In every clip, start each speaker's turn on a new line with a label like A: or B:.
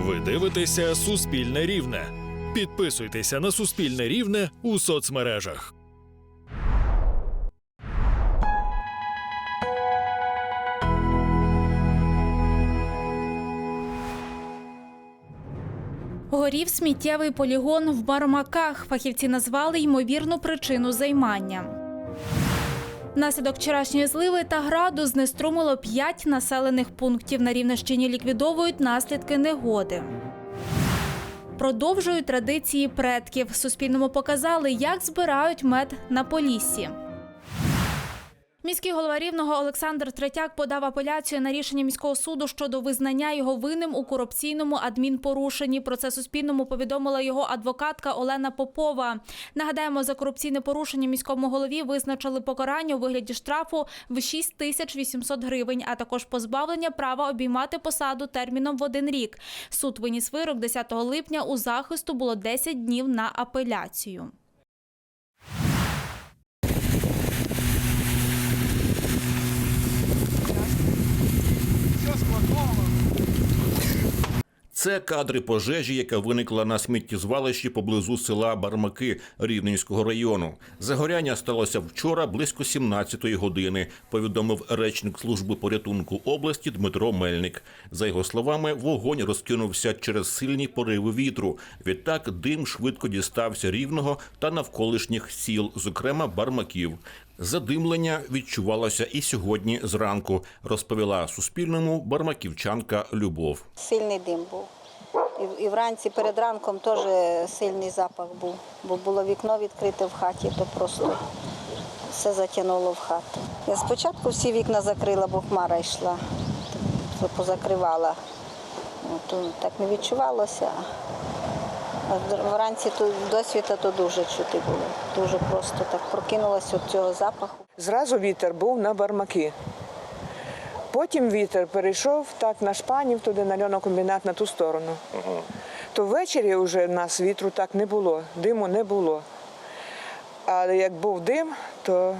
A: Ви дивитеся Суспільне Рівне. Підписуйтеся на Суспільне Рівне у соцмережах.
B: Горів сміттєвий полігон в Бармаках. Фахівці назвали ймовірну причину займання. Внаслідок вчорашньої зливи та граду знеструмило п'ять населених пунктів. На Рівненщині ліквідовують наслідки негоди. Продовжують традиції предків. Суспільному показали, як збирають мед на Поліссі. Міський голова Рівного Олександр Третяк подав апеляцію на рішення міського суду щодо визнання його винним у корупційному адмінпорушенні. Про це Суспільному повідомила його адвокатка Олена Попова. Нагадаємо, за корупційне порушення міському голові визначили покарання у вигляді штрафу в 6 тисяч 800 гривень, а також позбавлення права обіймати посаду терміном в один рік. Суд виніс вирок 10 липня. У захисту було 10 днів на апеляцію.
C: Це кадри пожежі, яка виникла на сміттєзвалищі поблизу села Бармаки Рівненського району. Загоряння сталося вчора близько 17-ї години. Повідомив речник служби порятунку області Дмитро Мельник. За його словами, вогонь розкинувся через сильні пориви вітру. Відтак дим швидко дістався рівного та навколишніх сіл, зокрема Бармаків. Задимлення відчувалося і сьогодні зранку, розповіла Суспільному бармаківчанка Любов.
D: Сильний дим був. І, вранці перед ранком теж сильний запах був, бо було вікно відкрите в хаті, то просто все затягнуло в хату. Я спочатку всі вікна закрила, бо хмара йшла, позакривала. Ну, то так не відчувалося. Вранці то, до світа то дуже чути було. Дуже просто так прокинулася від цього запаху.
E: Зразу вітер був на бармаки. Потім вітер перейшов так на шпанів, туди на льонокомбінат на ту сторону. То ввечері вже в нас вітру так не було, диму не було. Але як був дим, то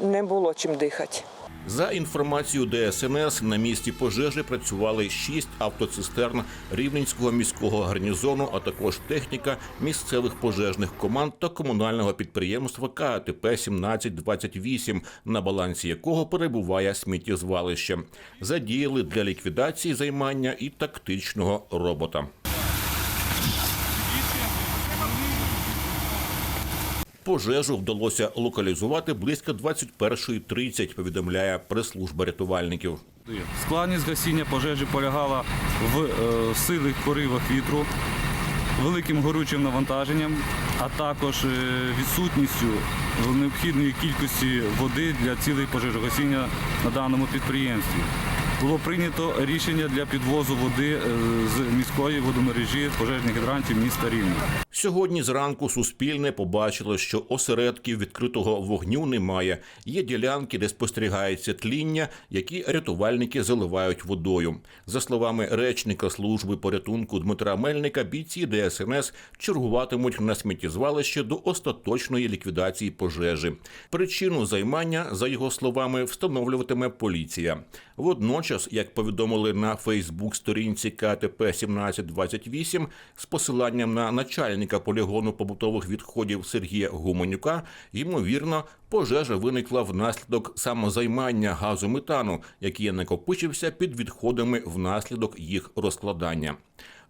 E: не було чим дихати.
C: За інформацією ДСНС, на місці пожежі працювали шість автоцистерн Рівненського міського гарнізону, а також техніка місцевих пожежних команд та комунального підприємства КАТП 1728, на балансі якого перебуває сміттєзвалище. Задіяли для ліквідації займання і тактичного робота. Пожежу вдалося локалізувати близько 21.30, повідомляє прес-служба рятувальників.
F: Складність гасіння пожежі полягала в е, силих поривах вітру, великим горючим навантаженням, а також е, відсутністю необхідної кількості води для цілей пожежогасіння на даному підприємстві. Було прийнято рішення для підвозу води е, з міської водомережі пожежних гідрантів міста Рівне.
C: Сьогодні зранку Суспільне побачило, що осередків відкритого вогню немає. Є ділянки, де спостерігається тління, які рятувальники заливають водою. За словами речника служби порятунку Дмитра Мельника, бійці ДСНС чергуватимуть на сміттєзвалище до остаточної ліквідації пожежі. Причину займання, за його словами, встановлюватиме поліція. Водночас, як повідомили на Фейсбук-сторінці КТП 1728 з посиланням на начальника полігону побутових відходів Сергія Гуменюка, ймовірно, пожежа виникла внаслідок самозаймання газу метану, який накопичився під відходами внаслідок їх розкладання.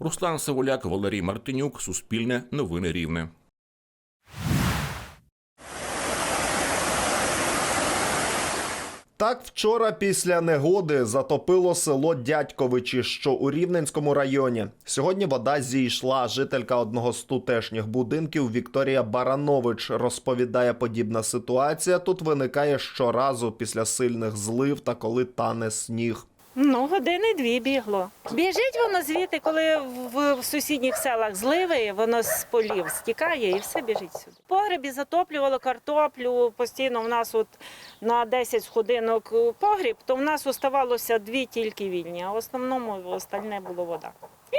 C: Руслан Саволяк, Валерій Мартинюк, Суспільне, Новини Рівне.
G: Так вчора після негоди затопило село Дядьковичі, що у Рівненському районі. Сьогодні вода зійшла. Жителька одного з тутешніх будинків Вікторія Баранович розповідає, подібна ситуація тут виникає щоразу після сильних злив та коли тане сніг.
H: Ну, години дві бігло. Біжить воно звідти, коли в, в сусідніх селах зливи, воно з полів стікає і все біжить сюди. В погребі затоплювало картоплю. Постійно в нас от на 10 сходинок погріб, то в нас оставалося дві тільки вільні, а в основному остальне було вода.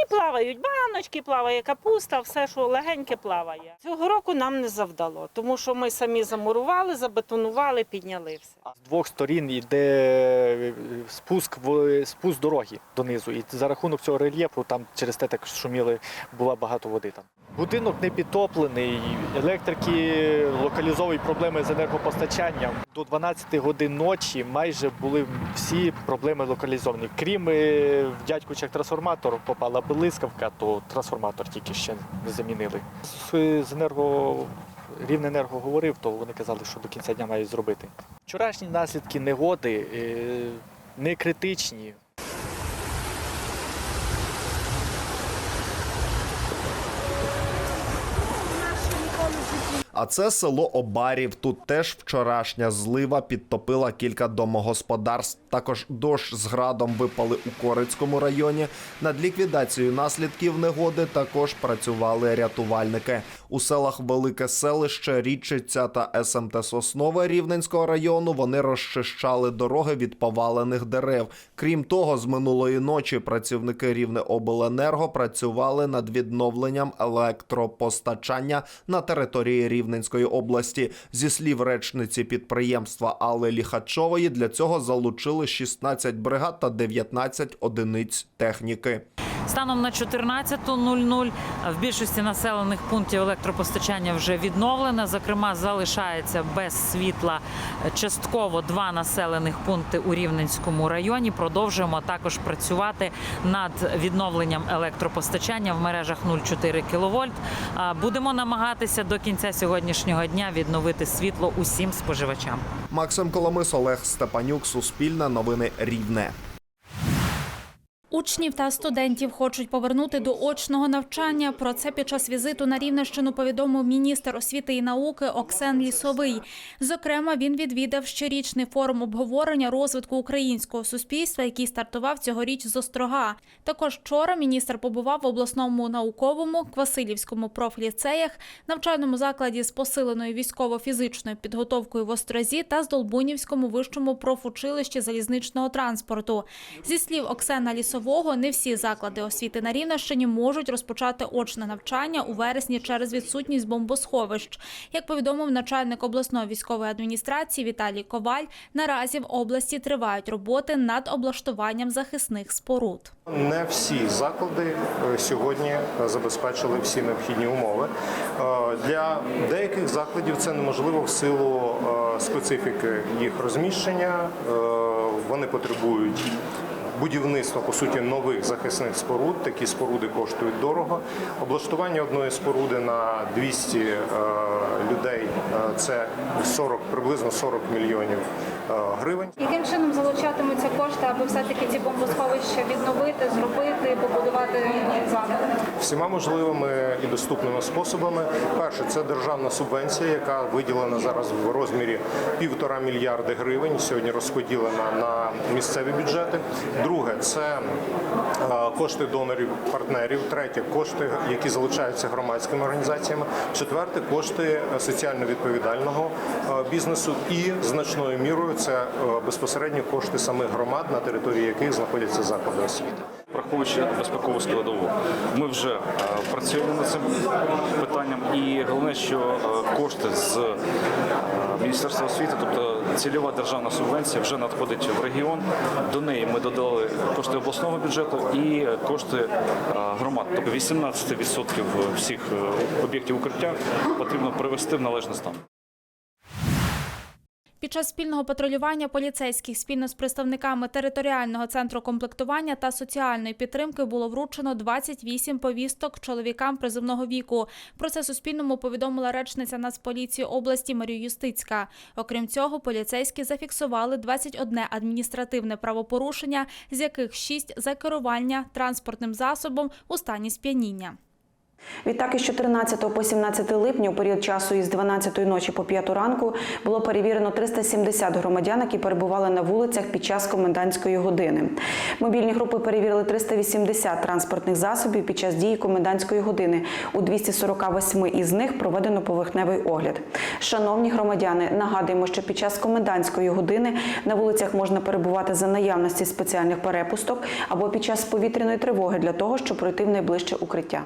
H: І плавають баночки, плаває капуста, все, що легеньке плаває. Цього року нам не завдало, тому що ми самі замурували, забетонували, підняли все.
I: З двох сторін йде спуск в спуск дороги донизу. І за рахунок цього рельєфу там через те так шуміли, була багато води там. Будинок не підтоплений, електрики локалізовують проблеми з енергопостачанням. До 12 годин ночі майже були всі проблеми локалізовані. Крім е, в дядькучих трансформатор попала блискавка, то трансформатор тільки ще не замінили. З, енерго Рівненерго говорив, то вони казали, що до кінця дня мають зробити. Вчорашні наслідки негоди е, не критичні.
G: А це село Обарів. Тут теж вчорашня злива підтопила кілька домогосподарств. Також дощ з градом випали у Корицькому районі. Над ліквідацією наслідків негоди також працювали рятувальники. У селах Велике селище, Річиця та СМТ Соснове Рівненського району вони розчищали дороги від повалених дерев. Крім того, з минулої ночі працівники Рівнеобленерго працювали над відновленням електропостачання на території Рівненської області. Зі слів речниці підприємства Алли Ліхачової, для цього залучили 16 бригад та 19 одиниць техніки.
J: Станом на 14.00 в більшості населених пунктів електропостачання вже відновлене. Зокрема, залишається без світла частково два населених пункти у Рівненському районі. Продовжуємо також працювати над відновленням електропостачання в мережах 0,4 кВт. Будемо намагатися до кінця сьогоднішнього дня відновити світло усім споживачам.
G: Максим Коломис, Олег Степанюк, Суспільне новини Рівне.
B: Учнів та студентів хочуть повернути до очного навчання. Про це під час візиту на Рівненщину повідомив міністр освіти і науки Оксен Лісовий. Зокрема, він відвідав щорічний форум обговорення розвитку українського суспільства, який стартував цьогоріч з Острога. Також вчора міністр побував в обласному науковому Квасилівському профліцеях, навчальному закладі з посиленою військово-фізичною підготовкою в Острозі та Здолбунівському вищому профучилищі залізничного транспорту. Зі слів Оксена Лісового, не всі заклади освіти на Рівненщині можуть розпочати очне навчання у вересні через відсутність бомбосховищ. Як повідомив начальник обласної військової адміністрації Віталій Коваль, наразі в області тривають роботи над облаштуванням захисних споруд.
K: Не всі заклади е, сьогодні забезпечили всі необхідні умови. Е, Для деяких закладів це неможливо в силу е, специфіки їх розміщення. Вони потребують будівництва по суті нових захисних споруд. Такі споруди коштують дорого. Облаштування одної споруди на 200 е, людей е, це 40, приблизно 40 мільйонів гривень.
B: Яким чином залучатимуться кошти, аби все-таки ці бомбосховища відновити, зробити, побудувати заново?
K: всіма можливими і доступними способами. Перше, це державна субвенція, яка виділена зараз в розмірі півтора мільярди гривень. Сьогодні розподілена на місцеві бюджети. Друге, це е, кошти донорів, партнерів. Третє кошти, які залучаються громадськими організаціями. Четверте кошти соціально відповідального бізнесу. І значною мірою це безпосередньо кошти самих громад, на території яких знаходяться заклади освіти.
F: Враховуючи безпекову складову. Ми вже е, працюємо над цим питанням, і головне, що е, кошти з е, Міністерства освіти, тобто цільова державна субвенція, вже надходить в регіон. До неї ми додали кошти обласного бюджету і кошти громад. Тобто 18% всіх об'єктів укриття потрібно привести в належний стан.
B: Під час спільного патрулювання поліцейських спільно з представниками територіального центру комплектування та соціальної підтримки було вручено 28 повісток чоловікам призовного віку. Про це Суспільному повідомила речниця Нацполіції області Марія Юстицька. Окрім цього, поліцейські зафіксували 21 адміністративне правопорушення, з яких 6 за керування транспортним засобом у стані сп'яніння.
L: Відтак із 14 по 17 липня у період часу із 12 ночі по 5 ранку було перевірено 370 громадян, які перебували на вулицях під час комендантської години. Мобільні групи перевірили 380 транспортних засобів під час дії комендантської години. У 248 із них проведено поверхневий огляд. Шановні громадяни, нагадуємо, що під час комендантської години на вулицях можна перебувати за наявності спеціальних перепусток або під час повітряної тривоги для того, щоб пройти в найближче укриття.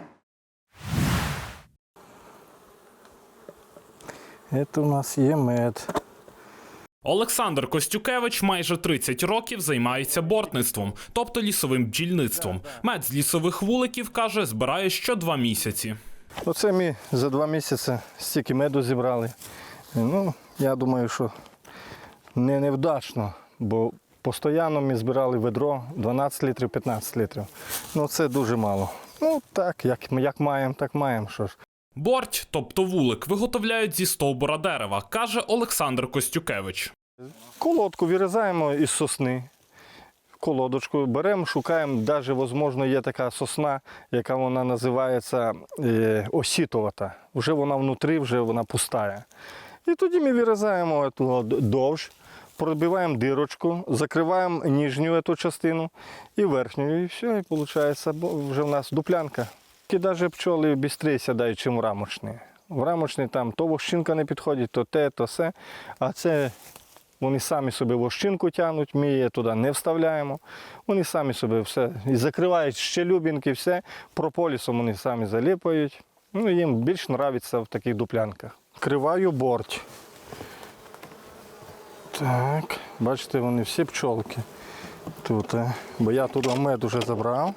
M: Це у нас є мед.
N: Олександр Костюкевич майже 30 років займається бортництвом, тобто лісовим бджільництвом. Мед з лісових вуликів каже, збирає що два місяці.
M: Оце ми за два місяці стільки меду зібрали. Ну, я думаю, що не невдачно, бо постійно ми збирали ведро 12 літрів, 15 літрів. Ну це дуже мало. Ну так, як, як маємо, так маємо. Що ж.
N: Борть, тобто вулик, виготовляють зі стовбура дерева, каже Олександр Костюкевич.
M: Колодку вирізаємо із сосни. Колодочку беремо, шукаємо, навіть, можливо, є така сосна, яка вона називається е, осітовата. Вже вона внутрі, вже вона пустая. І тоді ми вирізаємо довж, пробиваємо дирочку, закриваємо нижню цю частину і верхню. І все, і виходить, вже в нас дуплянка. І навіть пчоли швидше сідають, ніж рамочні. В рамочні там то вощинка не підходить, то те, то все. А це вони самі собі вощинку тягнуть, ми її туди не вставляємо. Вони самі собі все і закривають щелюбінки, все. Прополісом вони самі заліпають. Ну, їм більш подобається в таких дуплянках. Криваю борть. Так, бачите, вони всі пчолки тут. е. Бо я туди мед вже забрав.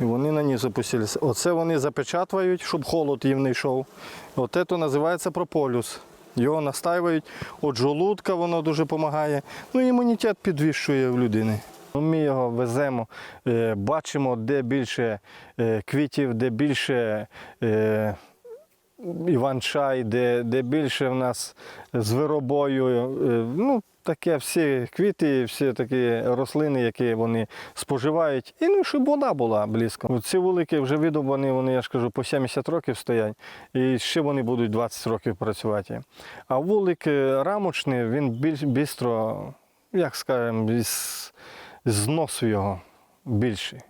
M: І вони на ній запустилися. Оце вони запечатують, щоб холод їм не йшов. От це називається прополюс. Його настаюють, от жолудка воно дуже допомагає. Ну, імунітет підвищує в людини. Ну, Ми його веземо, е, бачимо, де більше е, квітів, де більше е, іван-чай, де, де більше в нас звиробою. Е, Ну, таке всі квіти, всі такі рослини, які вони споживають. І ну, щоб вода була близько. Ці вулики вже видобані, вони, я ж кажу, по 70 років стоять, і ще вони будуть 20 років працювати. А вулик е, рамочний, він більш бістро, як скажемо, з знос його більший.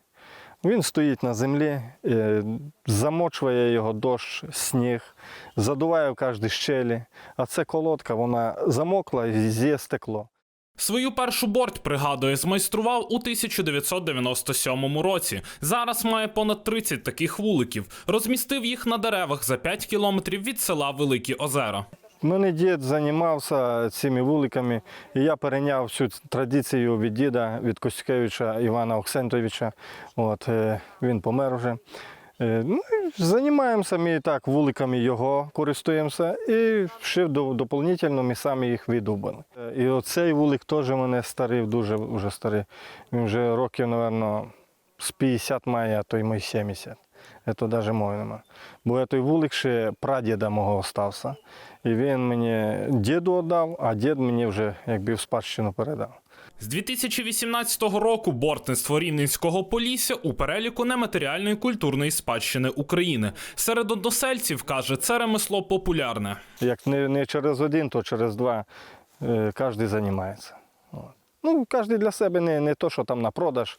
M: Він стоїть на землі, е, замочує його дощ, сніг, задуває в кожній щелі. А це колодка, вона замокла і з'є стекло.
N: Свою першу борть, пригадує, змайстрував у 1997 році. Зараз має понад 30 таких вуликів. Розмістив їх на деревах за 5 кілометрів від села Великі Озера.
M: Мене дід займався цими вуликами, і я перейняв цю традицію від діда, від Костюкевича Івана Оксентовича. От, е, він помер вже. Е, Ну, займаємося ми так вуликами його, користуємося, і ще до- доповнительно ми самі їх видобали. Е, І оцей вулик теж у мене старий, дуже вже старий. Він вже років, мабуть, з 50 має, а то й 70. Це навіть мови нема. Бо той вулик ще прадіда мого остався. І він мені діду віддав, а дід мені вже якби в спадщину передав.
N: З 2018 року бортництво Рівненського Полісся у переліку нематеріальної культурної спадщини України. Серед односельців каже, це ремесло популярне.
M: Як не, не через один, то через два е, кожен займається. Ну, кожен для себе не, не то, що там на продаж.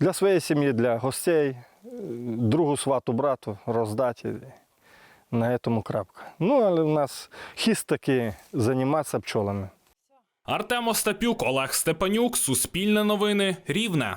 M: Для своєї сім'ї, для гостей, другу свату брату роздати. На цьому крапка. Ну, але в нас хіст таки займатися пчолами.
N: Артем Остапюк, Олег Степанюк, Суспільне новини, Рівне.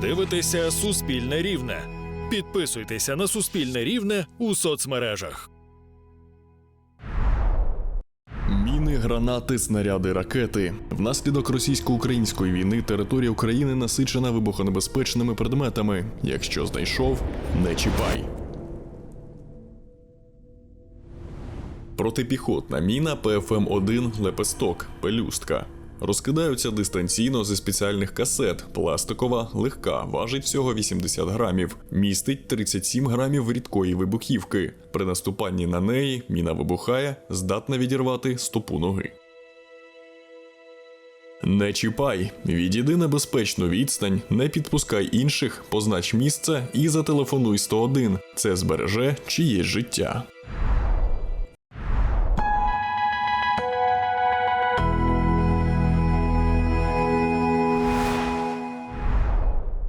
A: Дивитеся Суспільне Рівне. Підписуйтеся на Суспільне Рівне у соцмережах.
O: Міни гранати, снаряди, ракети. Внаслідок російсько-української війни територія України насичена вибухонебезпечними предметами. Якщо знайшов, не чіпай. Протипіхотна міна ПФМ-1 Лепесток Пелюстка. Розкидаються дистанційно зі спеціальних касет. Пластикова, легка, важить всього 80 грамів, містить 37 грамів рідкої вибухівки. При наступанні на неї міна вибухає, здатна відірвати стопу ноги. Не чіпай, відійди на безпечну відстань, не підпускай інших, познач місце і зателефонуй 101. Це збереже чиєсь життя.